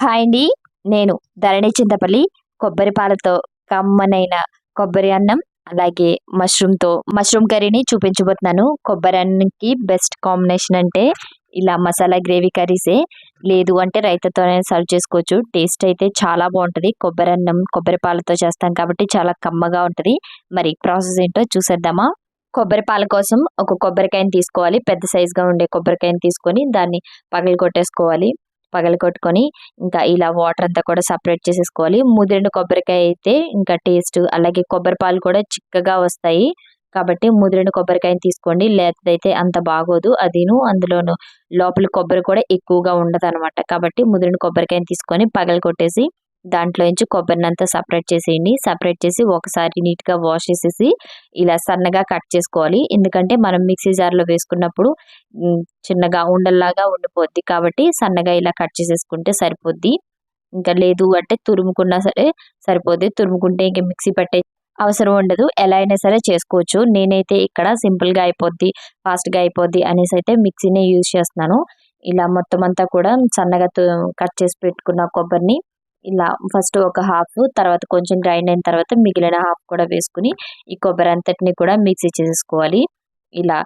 Hi అండి. నేను ధరణి చింతపల్లి కొబ్బరి పాలతో కమ్మనైన కొబ్బరి అన్నం అలాగే మష్రూమ్తో మష్రూమ్ కర్రీని చూపించబోతున్నాను. కొబ్బరి అన్నంకి బెస్ట్ కాంబినేషన్ అంటే ఇలా మసాలా గ్రేవీ కర్రీసే. లేదు అంటే రైతాతోనే సర్వ్ చేసుకోవచ్చు. టేస్ట్ అయితే చాలా బాగుంటుంది. కొబ్బరి అన్నం కొబ్బరి పాలతో చేస్తాం కాబట్టి చాలా కమ్మగా ఉంటుంది. మరి ప్రాసెస్ ఏంటో చూసేద్దామా? కొబ్బరి పాల కోసం ఒక కొబ్బరికాయని తీసుకోవాలి. పెద్ద సైజుగా ఉండే కొబ్బరికాయని తీసుకొని దాన్ని పగలు కొట్టేసుకోవాలి పగలు కొట్టుకొని ఇంకా ఇలా వాటర్ అంతా కూడా సపరేట్ చేసేసుకోవాలి. ముదిరిన కొబ్బరికాయ అయితే ఇంకా టేస్ట్ అలాగే కొబ్బరి పాలు కూడా చిక్కగా వస్తాయి. కాబట్టి ముదిరిన కొబ్బరికాయని తీసుకోండి. లేతదైతే అంత బాగోదు. అదిను అందులోను లోపల కొబ్బరి కూడా ఎక్కువగా ఉండదు అనమాట కాబట్టి ముదిరిన కొబ్బరికాయని తీసుకొని పగలు దాంట్లో నుంచి కొబ్బరిని అంతా సపరేట్ చేసేయండి. సపరేట్ చేసి ఒకసారి నీట్గా వాష్ చేసేసి ఇలా సన్నగా కట్ చేసుకోవాలి. ఎందుకంటే మనం మిక్సీ జార్లో వేసుకున్నప్పుడు చిన్నగా ఉండల్లాగా ఉండిపోద్ది. కాబట్టి సన్నగా ఇలా కట్ చేసేసుకుంటే సరిపోద్ది. ఇంకా లేదు అంటే తురుముకున్నా సరే సరిపోద్ది. తురుముకుంటే ఇంకా మిక్సీ పట్టే అవసరం ఉండదు. ఎలా అయినా సరే చేసుకోవచ్చు. నేనైతే ఇక్కడ సింపుల్గా అయిపోద్ది ఫాస్ట్గా అయిపోద్ది అనేసి అయితే మిక్సీనే యూజ్ చేస్తున్నాను. ఇలా మొత్తం అంతా కూడా సన్నగా కట్ చేసి పెట్టుకున్న కొబ్బరిని ఇలా ఫస్ట్ ఒక హాఫ్ తర్వాత కొంచెం గ్రైండ్ అయిన తర్వాత మిగిలిన హాఫ్ కూడా వేసుకుని ఈ కొబ్బరి అంతటిని కూడా మిక్సీ చేసేసుకోవాలి. ఇలా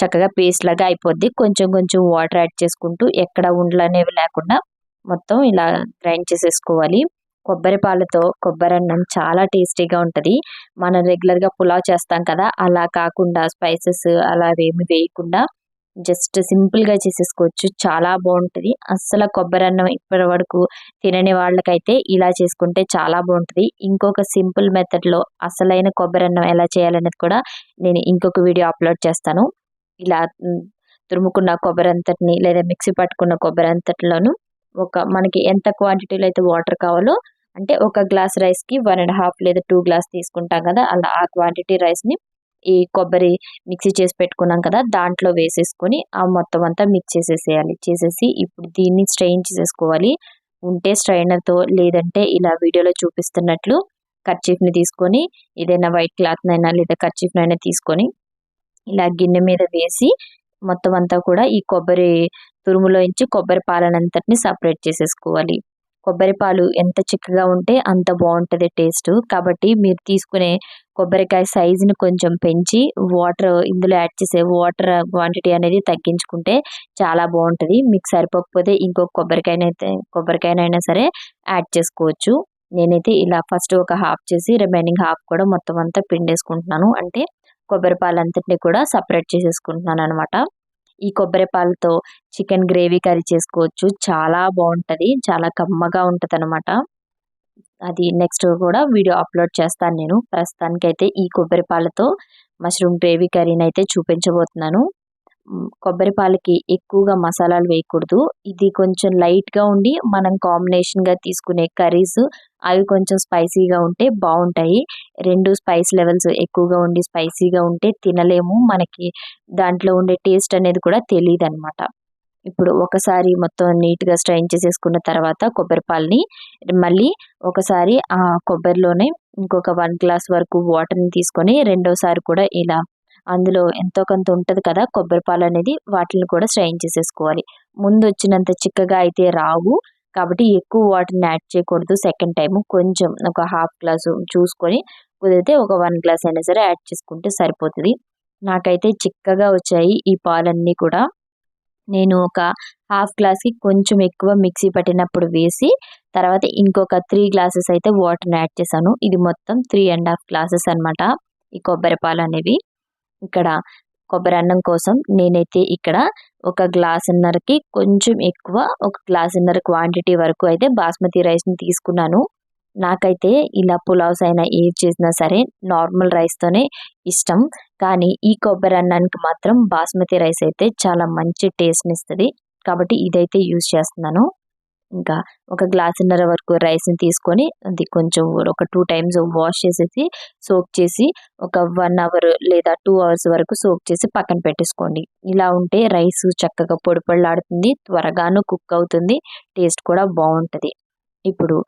చక్కగా పేస్ట్ లాగా అయిపోద్ది. కొంచెం కొంచెం వాటర్ యాడ్ చేసుకుంటూ ఎక్కడ ఉండలు అనేవి లేకుండా మొత్తం ఇలా గ్రైండ్ చేసేసుకోవాలి. కొబ్బరి పాలతో కొబ్బరి అన్నం చాలా టేస్టీగా ఉంటుంది. మనం రెగ్యులర్గా పులావ్ చేస్తాం కదా అలా కాకుండా స్పైసెస్ అలా ఏమి వేయకుండా జస్ట్ సింపుల్గా చేసేసుకోవచ్చు. చాలా బాగుంటుంది. అస్సలు కొబ్బరి అన్నం ఇప్పటి వరకు తినని వాళ్ళకైతే ఇలా చేసుకుంటే చాలా బాగుంటుంది. ఇంకొక సింపుల్ మెథడ్లో అసలైన కొబ్బరి అన్నం ఎలా చేయాలనేది కూడా నేను ఇంకొక వీడియో అప్లోడ్ చేస్తాను. ఇలా తురుముకున్న కొబ్బరి అంతటిని లేదా మిక్సీ పట్టుకున్న కొబ్బరి అంతటిలోను ఒక మనకి ఎంత క్వాంటిటీలో అయితే వాటర్ కావాలో అంటే ఒక గ్లాస్ రైస్కి వన్ అండ్ హాఫ్ లేదా టూ గ్లాస్ తీసుకుంటాం కదా అలా ఆ క్వాంటిటీ రైస్ని ఈ కొబ్బరి మిక్సీ చేసి పెట్టుకున్నాం కదా దాంట్లో వేసేసుకొని ఆ మొత్తం అంతా మిక్స్ చేసేసేయాలి. చేసేసి ఇప్పుడు దీన్ని స్ట్రెయిన్ చేసేసుకోవాలి. ఉంటే స్ట్రైనర్తో లేదంటే ఇలా వీడియోలో చూపిస్తున్నట్లు కర్చీఫ్ని తీసుకొని ఏదైనా వైట్ క్లాత్నైనా లేదా కర్చీఫ్నైనా తీసుకొని ఇలా గిన్నె మీద వేసి మొత్తం అంతా కూడా ఈ కొబ్బరి తురుములో ఇచ్చి కొబ్బరి పాలనంతటిని సపరేట్ చేసేసుకోవాలి. కొబ్బరిపాలు ఎంత చిక్కగా ఉంటే అంత బాగుంటుంది టేస్ట్. కాబట్టి మీరు తీసుకునే కొబ్బరికాయ సైజుని కొంచెం పెంచి వాటర్ ఇందులో యాడ్ చేసే వాటర్ క్వాంటిటీ అనేది తగ్గించుకుంటే చాలా బాగుంటుంది. మీకు సరిపోకపోతే ఇంకొక కొబ్బరికాయనైతే కొబ్బరికాయనైనా సరే యాడ్ చేసుకోవచ్చు. నేనైతే ఇలా ఫస్ట్ ఒక హాఫ్ చేసి రిమైనింగ్ హాఫ్ కూడా మొత్తం అంతా పిండేసుకుంటున్నాను. అంటే కొబ్బరి పాలంతటిని కూడా సపరేట్ చేసేసుకుంటున్నాను అనమాట ఈ కొబ్బరి పాలతో చికెన్ గ్రేవీ కర్రీ చేసుకోవచ్చు. చాలా బాగుంటుంది. చాలా కమ్మగా ఉంటుంది అనమాట అది నెక్స్ట్ కూడా వీడియో అప్లోడ్ చేస్తాను నేను. ప్రస్తుతానికైతే ఈ కొబ్బరి పాలతో మష్రూమ్ గ్రేవీ కర్రీని అయితే చూపించబోతున్నాను. కొబ్బరి పాలకి ఎక్కువగా మసాలాలు వేయకూడదు. ఇది కొంచెం లైట్గా ఉండి మనం కాంబినేషన్గా తీసుకునే కర్రీస్ అవి కొంచెం స్పైసీగా ఉంటే బాగుంటాయి. రెండు స్పైస్ లెవెల్స్ ఎక్కువగా ఉండి స్పైసీగా ఉంటే తినలేము. మనకి దాంట్లో ఉండే టేస్ట్ అనేది కూడా తెలియదు అనమాట ఇప్పుడు ఒకసారి మొత్తం నీట్గా స్ట్రైన్ చేసేసుకున్న తర్వాత కొబ్బరి పాలని మళ్ళీ ఒకసారి ఆ కొబ్బరిలోనే ఇంకొక వన్ గ్లాస్ వరకు వాటర్ని తీసుకొని రెండోసారి కూడా ఇలా అందులో ఎంతో కొంత ఉంటుంది కదా కొబ్బరి పాలు అనేది వాటిని కూడా స్ట్రైన్ చేసేసుకోవాలి. ముందు వచ్చినంత చిక్కగా అయితే రావు. కాబట్టి ఎక్కువ వాటర్ని యాడ్ చేయకూడదు సెకండ్ టైం కొంచెం ఒక హాఫ్ గ్లాసు చూసుకొని కుదిరితే ఒక వన్ గ్లాస్ అయినా సరే యాడ్ చేసుకుంటే సరిపోతుంది. నాకైతే చిక్కగా వచ్చాయి ఈ పాలన్నీ కూడా. నేను ఒక హాఫ్ గ్లాస్కి కొంచెం ఎక్కువ మిక్సీ పట్టినప్పుడు వేసి తర్వాత ఇంకొక త్రీ గ్లాసెస్ అయితే వాటర్ని యాడ్ చేశాను. ఇది మొత్తం త్రీ అండ్ హాఫ్ గ్లాసెస్ అనమాట ఈ కొబ్బరి పాలు అనేవి. ఇక్కడ కొబ్బరి అన్నం కోసం నేనైతే ఇక్కడ ఒక గ్లాసున్నరకి కొంచెం ఎక్కువ ఒక గ్లాసున్నర క్వాంటిటీ వరకు అయితే బాస్మతి రైస్ని తీసుకున్నాను. నాకైతే ఇలా పులావ్స్ అయినా ఏది చేసినా సరే నార్మల్ రైస్తోనే ఇష్టం. కానీ ఈ కొబ్బరి అన్నానికి మాత్రం బాస్మతి రైస్ అయితే చాలా మంచి టేస్ట్ని ఇస్తుంది. కాబట్టి ఇదైతే యూజ్ చేస్తున్నాను. ఇంకా ఒక గ్లాసున్నర వరకు రైస్ని తీసుకొని అది కొంచెం ఒక టూ టైమ్స్ వాష్ చేసేసి సోక్ చేసి ఒక వన్ అవర్ లేదా టూ అవర్స్ వరకు సోక్ చేసి పక్కన పెట్టేసుకోండి. ఇలా ఉంటే రైస్ చక్కగా పొడి పొడిలాడుతుంది త్వరగాను కుక్ అవుతుంది టేస్ట్ కూడా బాగుంటుంది. ఇప్పుడు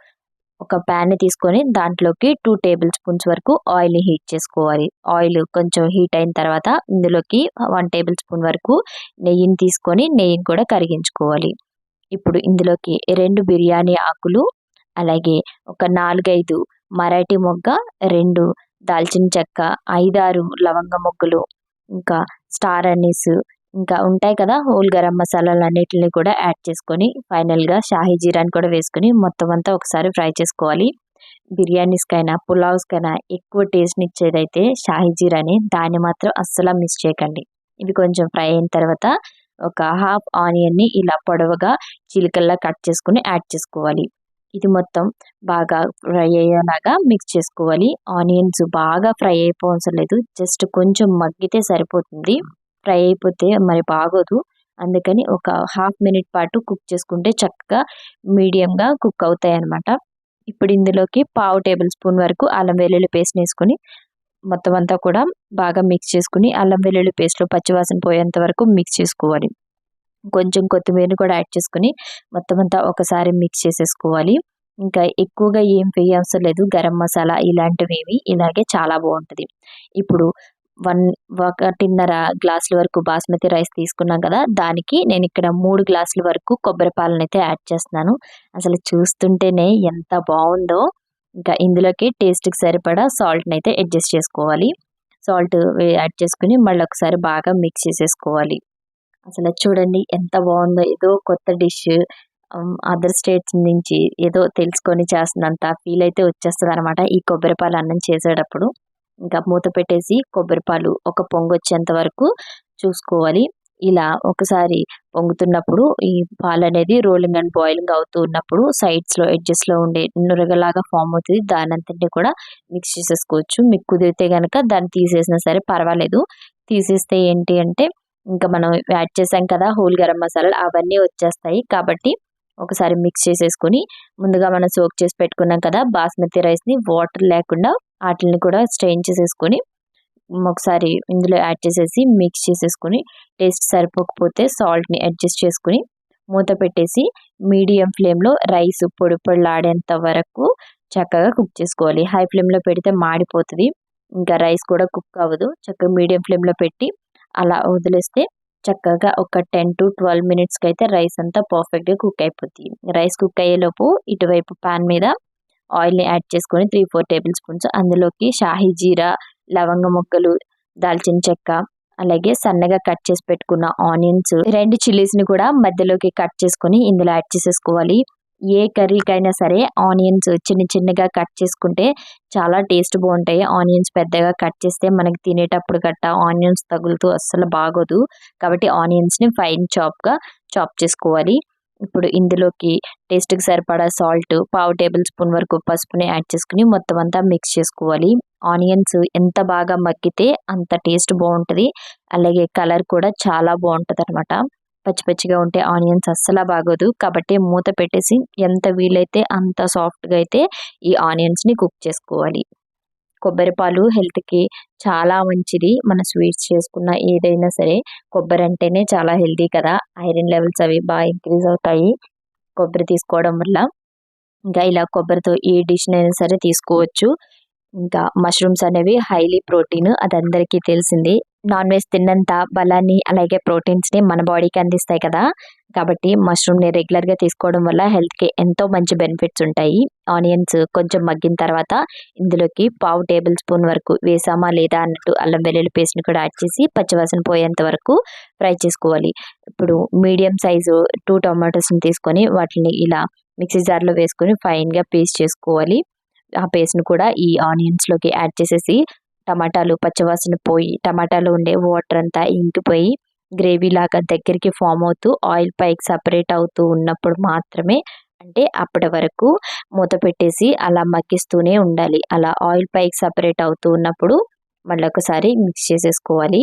ఒక ప్యాన్ని తీసుకొని దాంట్లోకి టూ టేబుల్ స్పూన్స్ వరకు ఆయిల్ని హీట్ చేసుకోవాలి. ఆయిల్ కొంచెం హీట్ అయిన తర్వాత ఇందులోకి వన్ టేబుల్ స్పూన్ వరకు నెయ్యిని తీసుకొని నెయ్యిని కూడా కరిగించుకోవాలి. ఇప్పుడు ఇందులోకి రెండు బిర్యానీ ఆకులు అలాగే ఒక నాలుగైదు మరాఠీ మొగ్గ రెండు దాల్చిన చెక్క ఐదారు లవంగ మొగ్గలు ఇంకా స్టార్ అనీస్ ఇంకా ఉంటాయి కదా హోల్ గరం మసాలాలు అన్నిటిని కూడా యాడ్ చేసుకొని ఫైనల్గా షాహీ జీరాని కూడా వేసుకొని మొత్తం అంతా ఒకసారి ఫ్రై చేసుకోవాలి. బిర్యానీస్కైనా పులావ్స్కైనా ఎక్కువ టేస్ట్ని ఇచ్చేదైతే షాహీ జీరాని దాన్ని మాత్రం అస్సలు మిస్ చేయకండి. ఇవి కొంచెం ఫ్రై అయిన తర్వాత ఒక హాఫ్ ఆనియన్ని ఇలా పొడవుగా చిలికల్లా కట్ చేసుకుని యాడ్ చేసుకోవాలి. ఇది మొత్తం బాగా ఫ్రై అయ్యేలాగా మిక్స్ చేసుకోవాలి. ఆనియన్స్ బాగా ఫ్రై అయిపోవసరం లేదు. జస్ట్ కొంచెం మగ్గితే సరిపోతుంది. ఫ్రై అయిపోతే మరి బాగోదు. అందుకని ఒక హాఫ్ మినిట్ పాటు కుక్ చేసుకుంటే చక్కగా మీడియంగా కుక్ అవుతాయి అన్నమాట ఇప్పుడు ఇందులోకి పావు టేబుల్ స్పూన్ వరకు అల్లం వెల్లుల్లి పేస్ట్ వేసుకొని మొత్తం అంతా కూడా బాగా మిక్స్ చేసుకుని అల్లం వెల్లుల్లి పేస్ట్లో పచ్చివాసన పోయేంత వరకు మిక్స్ చేసుకోవాలి. కొంచెం కొత్తిమీరని కూడా యాడ్ చేసుకుని మొత్తం అంతా ఒకసారి మిక్స్ చేసేసుకోవాలి. ఇంకా ఎక్కువగా ఏం వేయవసరం లేదు. గరం మసాలా ఇలాంటివి ఏవి ఇలాగే చాలా బాగుంటుంది. ఇప్పుడు వన్ ఒకటిన్నర గ్లాసుల వరకు బాస్మతి రైస్ తీసుకున్నాం కదా దానికి నేను ఇక్కడ మూడు గ్లాసుల వరకు కొబ్బరి పాలను అయితే యాడ్ చేస్తున్నాను. అసలు చూస్తుంటేనే ఎంత బాగుందో. ఇంకా ఇందులోకి టేస్ట్కి సరిపడా సాల్ట్ని అయితే అడ్జస్ట్ చేసుకోవాలి. సాల్ట్ యాడ్ చేసుకుని మళ్ళీ ఒకసారి బాగా మిక్స్ చేసేసుకోవాలి. అసలు చూడండి ఎంత బాగుందో ఏదో కొత్త డిష్ అదర్ స్టేట్స్ నుంచి ఏదో తెలుసుకొని చేస్తున్నంత ఫీల్ అయితే వచ్చేస్తుంది అనమాట ఈ కొబ్బరిపాలు అన్నం చేసేటప్పుడు. ఇంకా మూత పెట్టేసి కొబ్బరిపాలు ఒక పొంగు వచ్చేంత వరకు చూసుకోవాలి. ఇలా ఒకసారి పొంగుతున్నప్పుడు ఈ పాలు అనేది రోలింగ్ అండ్ బాయిలింగ్ అవుతూ ఉన్నప్పుడు సైడ్స్లో ఎడ్జెస్లో ఉండే నురగలాగా ఫామ్ అవుతుంది. దాని అంతటి కూడా మిక్స్ చేసేసుకోవచ్చు. మీకు కుదిరితే కనుక దాన్ని తీసేసినా సరే పర్వాలేదు. తీసేస్తే ఏంటి అంటే ఇంకా మనం యాడ్ చేసాం కదా హోల్ గరం మసాలాలు అవన్నీ వచ్చేస్తాయి. కాబట్టి ఒకసారి మిక్స్ చేసేసుకొని ముందుగా మనం సోక్ చేసి పెట్టుకున్నాం కదా బాస్మతి రైస్ని వాటర్ లేకుండా వాటిని కూడా స్ట్రెయిన్ చేసేసుకొని ఒకసారి ఇందులో యాడ్ చేసేసి మిక్స్ చేసేసుకొని టేస్ట్ సరిపోకపోతే సాల్ట్ని అడ్జస్ట్ చేసుకుని మూత పెట్టేసి మీడియం ఫ్లేమ్లో రైస్ పొడి పొడిలాడేంత వరకు చక్కగా కుక్ చేసుకోవాలి. హై ఫ్లేమ్లో పెడితే మాడిపోతుంది. ఇంకా రైస్ కూడా కుక్ అవ్వదు చక్కగా మీడియం ఫ్లేమ్లో పెట్టి అలా వదిలేస్తే చక్కగా ఒక టెన్ టు ట్వెల్వ్ మినిట్స్కి అయితే రైస్ అంతా పర్ఫెక్ట్గా కుక్ అయిపోతుంది రైస్ కుక్ అయ్యేలోపు ఇటువైపు పాన్ మీద ఆయిల్ని యాడ్ చేసుకొని త్రీ ఫోర్ టేబుల్ స్పూన్స్ అందులోకి షాహీ జీరా లవంగ ముక్కలు దాల్చిన చెక్క అలాగే సన్నగా కట్ చేసి పెట్టుకున్న ఆనియన్స్. రెండు చిల్లీస్ని కూడా మధ్యలోకి కట్ చేసుకొని ఇందులో యాడ్ చేసేసుకోవాలి. ఏ కర్రీకైనా సరే ఆనియన్స్ చిన్న చిన్నగా కట్ చేసుకుంటే చాలా టేస్ట్ బాగుంటాయి. ఆనియన్స్ పెద్దగా కట్ చేస్తే మనకి తినేటప్పుడు గట్ట ఆనియన్స్ తగులుతూ అస్సలు బాగోదు. కాబట్టి ఆనియన్స్ని ఫైన్ చాప్గా చాప్ చేసుకోవాలి. ఇప్పుడు ఇందులోకి టేస్ట్కి సరిపడా సాల్ట్ పావు టేబుల్ స్పూన్ వరకు పసుపుని యాడ్ చేసుకుని మొత్తం అంతా మిక్స్ చేసుకోవాలి. ఆనియన్స్ ఎంత బాగా మగ్గితే అంత టేస్ట్ బాగుంటుంది. అలాగే కలర్ కూడా చాలా బాగుంటుంది అనమాట పచ్చి పచ్చిగా ఉంటే ఆనియన్స్ అస్సలు బాగోదు. కాబట్టి మూత పెట్టేసి ఎంత వీలైతే అంత సాఫ్ట్గా అయితే ఈ ఆనియన్స్ని కుక్ చేసుకోవాలి. కొబ్బరి పాలు హెల్త్కి చాలా మంచిది. మన స్వీట్స్ చేసుకున్న ఏదైనా సరే కొబ్బరి అంటేనే చాలా హెల్తీ కదా. ఐరన్ లెవెల్స్ అవి బాగా ఇంక్రీజ్ అవుతాయి. కొబ్బరి తీసుకోవడం వల్ల ఇంకా ఇలా కొబ్బరితో ఏ డిష్ అయినా సరే తీసుకోవచ్చు. ఇంకా మష్రూమ్స్ అనేవి హైలీ ప్రోటీన్ అది అందరికీ తెలిసింది. నాన్ వెజ్ తిన్నంత బలాన్ని అలాగే ప్రోటీన్స్ని మన బాడీకి అందిస్తాయి కదా. కాబట్టి మష్రూమ్ని రెగ్యులర్గా తీసుకోవడం వల్ల హెల్త్కి ఎంతో మంచి బెనిఫిట్స్ ఉంటాయి. ఆనియన్స్ కొంచెం మగ్గిన తర్వాత ఇందులోకి పావు టేబుల్ స్పూన్ వరకు వేసామా లేదా అన్నట్టు అల్లం వెల్లుల్లి పేస్ట్ని కూడా యాడ్ చేసి పచ్చివాసన పోయేంత వరకు ఫ్రై చేసుకోవాలి. ఇప్పుడు మీడియం సైజు టూ టొమాటోస్ని తీసుకొని వాటిని ఇలా మిక్సీ జార్లో వేసుకొని ఫైన్గా పేస్ట్ చేసుకోవాలి. ఆ పేస్ట్ని కూడా ఈ ఆనియన్స్లోకి యాడ్ చేసేసి టమాటాలు పచ్చివాసన పోయి టమాటాలో ఉండే వాటర్ అంతా ఇంకిపోయి గ్రేవీ లాగా దగ్గరికి ఫామ్ అవుతూ ఆయిల్ పైకి సపరేట్ అవుతూ ఉన్నప్పుడు మాత్రమే అంటే అప్పటి వరకు మూత పెట్టేసి అలా మగ్గిస్తూనే ఉండాలి. అలా ఆయిల్ పైకి సపరేట్ అవుతూ ఉన్నప్పుడు మళ్ళీ ఒకసారి మిక్స్ చేసేసుకోవాలి.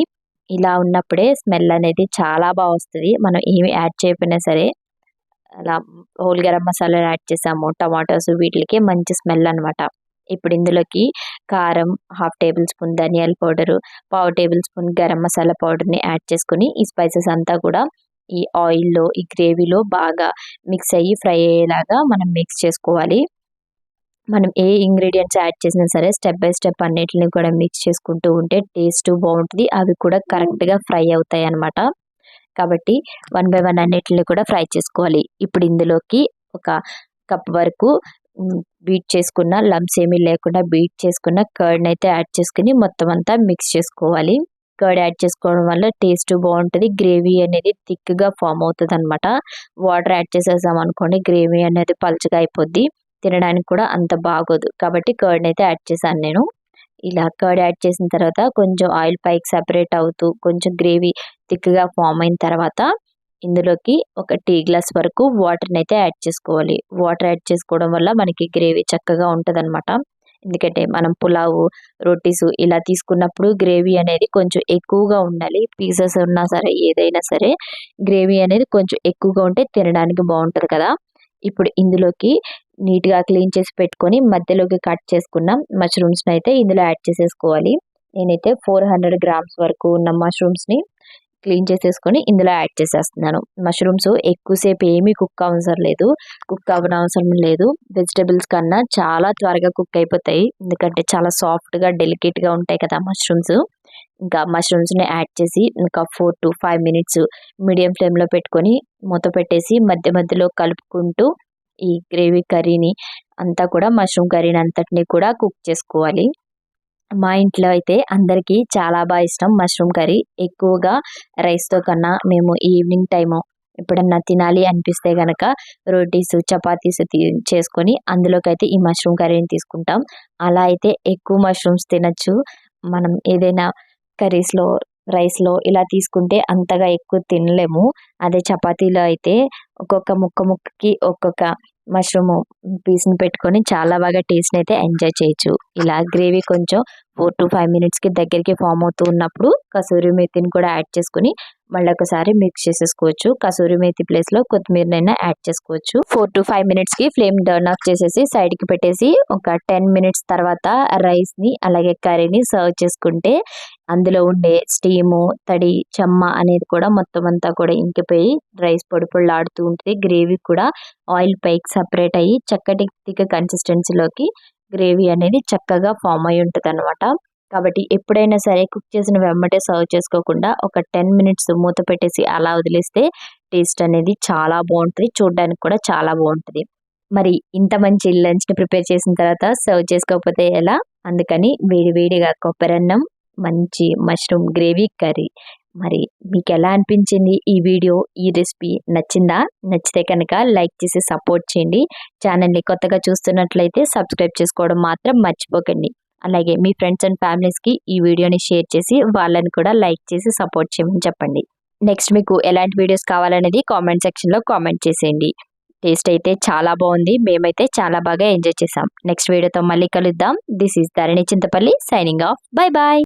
ఇలా ఉన్నప్పుడే స్మెల్ అనేది చాలా బాగా వస్తుంది. మనం ఏమి యాడ్ చేయకపోయినా సరే అలా హోల్ గరం మసాలా యాడ్ చేసాము టమాటోస్ వీటికి మంచి స్మెల్ అనమాట ఇప్పుడు ఇందులోకి కారం హాఫ్ టేబుల్ స్పూన్ ధనియాల పౌడరు పావు టేబుల్ స్పూన్ గరం మసాలా పౌడర్ని యాడ్ చేసుకుని ఈ స్పైసెస్ అంతా కూడా ఈ ఆయిల్లో ఈ గ్రేవీలో బాగా మిక్స్ అయ్యి ఫ్రై అయ్యేలాగా మనం మిక్స్ చేసుకోవాలి. మనం ఏ ఇంగ్రీడియంట్స్ యాడ్ చేసినా సరే స్టెప్ బై స్టెప్ అన్నిటిని కూడా మిక్స్ చేసుకుంటూ ఉంటే టేస్ట్ బాగుంటుంది. అవి కూడా కరెక్ట్గా ఫ్రై అవుతాయి అనమాట కాబట్టి వన్ బై వన్ అన్నిటిని కూడా ఫ్రై చేసుకోవాలి. ఇప్పుడు ఇందులోకి ఒక కప్ వరకు బీట్ చేసుకున్న లమ్స్ ఏమీ లేకుండా బీట్ చేసుకున్న కర్డ్ని అయితే యాడ్ చేసుకుని మొత్తం అంతా మిక్స్ చేసుకోవాలి. కర్డ్ యాడ్ చేసుకోవడం వల్ల టేస్ట్ బాగుంటుంది గ్రేవీ అనేది థిక్గా ఫామ్ అవుతుంది అనమాట వాటర్ యాడ్ చేసేసాం అనుకోండి గ్రేవీ అనేది పలుచగా అయిపోద్ది తినడానికి కూడా అంత బాగోదు. కాబట్టి కర్డ్ని అయితే యాడ్ చేశాను నేను. ఇలా కర్డ్ యాడ్ చేసిన తర్వాత కొంచెం ఆయిల్ పైకి సపరేట్ అవుతూ కొంచెం గ్రేవీ థిక్గా ఫామ్ అయిన తర్వాత ఇందులోకి ఒక టీ గ్లాస్ వరకు వాటర్ని అయితే యాడ్ చేసుకోవాలి. వాటర్ యాడ్ చేసుకోవడం వల్ల మనకి గ్రేవీ చక్కగా ఉంటుంది అనమాట ఎందుకంటే మనం పులావు రోటీస్ ఇలా తీసుకున్నప్పుడు గ్రేవీ అనేది కొంచెం ఎక్కువగా ఉండాలి. పీసెస్ ఉన్నా సరే ఏదైనా సరే గ్రేవీ అనేది కొంచెం ఎక్కువగా ఉంటే తినడానికి బాగుంటుంది కదా. ఇప్పుడు ఇందులోకి నీట్గా క్లీన్ చేసి పెట్టుకొని మధ్యలోకి కట్ చేసుకున్న. మష్రూమ్స్ని అయితే ఇందులో యాడ్ చేసేసుకోవాలి. నేనైతే ఫోర్ హండ్రెడ్ గ్రామ్స్ వరకు ఉన్న మష్రూమ్స్ని క్లీన్ చేసేసుకొని ఇందులో యాడ్ చేసేస్తున్నాను. మష్రూమ్స్ ఎక్కువసేపు ఏమీ కుక్ అవసరం లేదు. కుక్ అవ్వనవసరం లేదు. వెజిటేబుల్స్ కన్నా చాలా త్వరగా కుక్ అయిపోతాయి. ఎందుకంటే చాలా సాఫ్ట్గా డెలికేట్గా ఉంటాయి కదా మష్రూమ్స్. ఇంకా మష్రూమ్స్ని యాడ్ చేసి ఇంకా four to five minutes medium ఫ్లేమ్లో పెట్టుకొని మూత పెట్టేసి మధ్య మధ్యలో కలుపుకుంటూ ఈ గ్రేవీ కర్రీని అంతా కూడా మష్రూమ్ కర్రీని అంతటిని కూడా కుక్ చేసుకోవాలి. మా ఇంట్లో అయితే అందరికీ చాలా బాగా ఇష్టం మష్రూమ్ కర్రీ. ఎక్కువగా రైస్తో కన్నా మేము ఈవినింగ్ టైము ఎప్పుడన్నా తినాలి అనిపిస్తే గనక రోటీస్ చపాతీస్ చేసుకొని అందులోకి అయితే ఈ మష్రూమ్ కర్రీని తీసుకుంటాం. అలా అయితే ఎక్కువ మష్రూమ్స్ తినచ్చు. మనం ఏదైనా కర్రీస్లో రైస్లో ఇలా తీసుకుంటే అంతగా ఎక్కువ తినలేము. అదే చపాతీలో అయితే ఒక్కొక్క ముక్క ముక్కకి ఒక్కొక్క మష్రూమ్ పీస్ని పెట్టుకొని చాలా బాగా టేస్ట్ని అయితే ఎంజాయ్ చేయొచ్చు. ఇలా గ్రేవీ కొంచెం ఫోర్ టు ఫైవ్ మినిట్స్కి దగ్గరికి ఫామ్ అవుతూ ఉన్నప్పుడు కసూరి మేతిని కూడా యాడ్ చేసుకుని మళ్ళీ ఒకసారి మిక్స్ చేసేసుకోవచ్చు. కసూరి మేతి ప్లేస్లో కొత్తిమీరనైనా యాడ్ చేసుకోవచ్చు. ఫోర్ టు ఫైవ్ మినిట్స్కి ఫ్లేమ్ టర్న్ ఆఫ్ చేసేసి సైడ్కి పెట్టేసి ఒక టెన్ మినిట్స్ తర్వాత రైస్ని అలాగే కర్రీని సర్వ్ చేసుకుంటే అందులో ఉండే స్టీము తడి చెమ్మ అనేది కూడా మొత్తం అంతా కూడా ఇంకిపోయి రైస్ పొడి పొడిలాడుతూ ఉంటుంది. గ్రేవీ కూడా ఆయిల్ పైకి సపరేట్ అయ్యి చక్కటి థిక్ కన్సిస్టెన్సీలోకి గ్రేవీ అనేది చక్కగా ఫామ్ అయి ఉంటుంది అనమాట కాబట్టి ఎప్పుడైనా సరే కుక్ చేసిన వెంబటే సర్వ్ చేసుకోకుండా ఒక టెన్ మినిట్స్ మూత పెట్టేసి అలా వదిలేస్తే టేస్ట్ అనేది చాలా బాగుంటుంది. చూడడానికి కూడా చాలా బాగుంటుంది. మరి ఇంత మంచి లంచ్ని ప్రిపేర్ చేసిన తర్వాత సర్వ్ చేసుకోకపోతే ఎలా? అందుకని వేడి వేడిగా కొబ్బరన్నం మంచి మష్రూమ్ గ్రేవీ కర్రీ. మరి మీకు ఎలా అనిపించింది ఈ వీడియో ఈ రెసిపీ నచ్చిందా? నచ్చితే కనుక లైక్ చేసి సపోర్ట్ చేయండి. ఛానల్ని కొత్తగా చూస్తున్నట్లయితే సబ్స్క్రైబ్ చేసుకోవడం మాత్రం మర్చిపోకండి. అలాగే మీ ఫ్రెండ్స్ అండ్ ఫ్యామిలీస్కి ఈ వీడియోని షేర్ చేసి వాళ్ళని కూడా లైక్ చేసి సపోర్ట్ చేయమని చెప్పండి. నెక్స్ట్ మీకు ఎలాంటి వీడియోస్ కావాలనేది కామెంట్ సెక్షన్లో కామెంట్ చేసేయండి. టేస్ట్ అయితే చాలా బాగుంది. మేమైతే చాలా బాగా ఎంజాయ్ చేసాం నెక్స్ట్ వీడియోతో మళ్ళీ కలుద్దాం. This is Dharani Chintapalli signing off. Bye bye!